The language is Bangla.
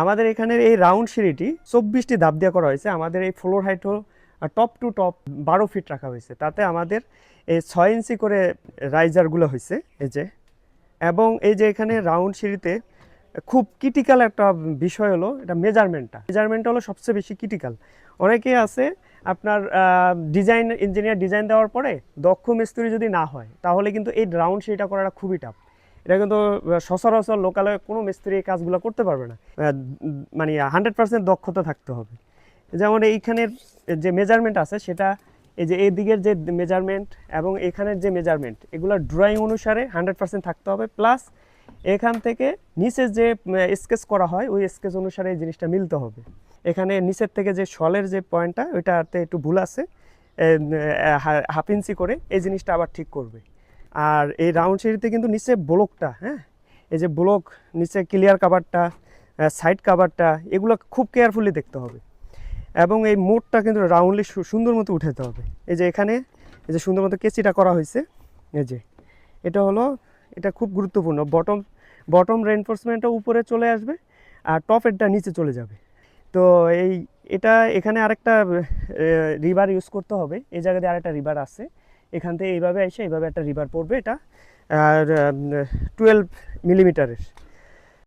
আমাদের এখানের এই রাউন্ড সিঁড়িটি চব্বিশটি ধাপ দিয়ে করা হয়েছে। আমাদের এই ফ্লোর হাইট হল টপ টু টপ বারো ফিট রাখা হয়েছে। তাতে আমাদের এই ছয় ইঞ্চি করে রাইজারগুলো হয়েছে, এই যে। এবং এই যে এখানে রাউন্ড সিঁড়িতে খুব ক্রিটিক্যাল একটা বিষয় হলো, এটা মেজারমেন্টটা মেজারমেন্টটা হলো সবচেয়ে বেশি ক্রিটিক্যাল অনেকেই আছে আপনার ডিজাইন ইঞ্জিনিয়ার ডিজাইন দেওয়ার পরে দক্ষ মিস্ত্রি যদি না হয়, তাহলে কিন্তু এই রাউন্ড সিঁড়িটা করাটা খুবই টাফ এটা কিন্তু সচরাচর লোকালে কোনো মিস্ত্রি এই কাজগুলো করতে পারবে না। মানে হান্ড্রেড পার্সেন্ট দক্ষতা থাকতে হবে। যেমন এইখানের যে মেজারমেন্ট আছে, সেটা এই যে এই দিকের যে মেজারমেন্ট এবং এখানের যে মেজারমেন্ট এগুলো ড্রয়িং অনুসারে হান্ড্রেড পার্সেন্ট থাকতে হবে। প্লাস এখান থেকে নিচে যে স্কেচ করা হয়, ওই স্কেচ অনুসারে এই জিনিসটা মিলতে হবে। এখানে নিচের থেকে যে শলের যে পয়েন্টটা ওইটাতে একটু ভুল আছে। হাফ ইঞ্চি করে এই জিনিসটা আবার ঠিক করবে। আর এই রাউন্ড সিঁড়িতে কিন্তু নিচে ব্লকটা হ্যাঁ? এই যে ব্লক নিচে ক্লিয়ার কাভারটা সাইড কাভারটা এগুলো খুব কেয়ারফুলি দেখতে হবে। এবং এই মোড়টা কিন্তু রাউন্ডলি সুন্দর মতো উঠাতে হবে। এই যে এখানে, এই যে সুন্দর মতো কেচিটা করা হয়েছে, এই যে। এটা হলো, এটা খুব গুরুত্বপূর্ণ। বটম বটম রেনফোর্সমেন্টটা উপরে চলে আসবে আর টপেরটা নিচে চলে যাবে। তো এই, এটা এখানে আরেকটা রিভার ইউজ করতে হবে। এই জায়গাতে আরেকটা রিভার আছে। এখান থেকে এইভাবে এসে এইভাবে একটা রিভার পড়বে এটা আর টুয়েলভ মিলিমিটারের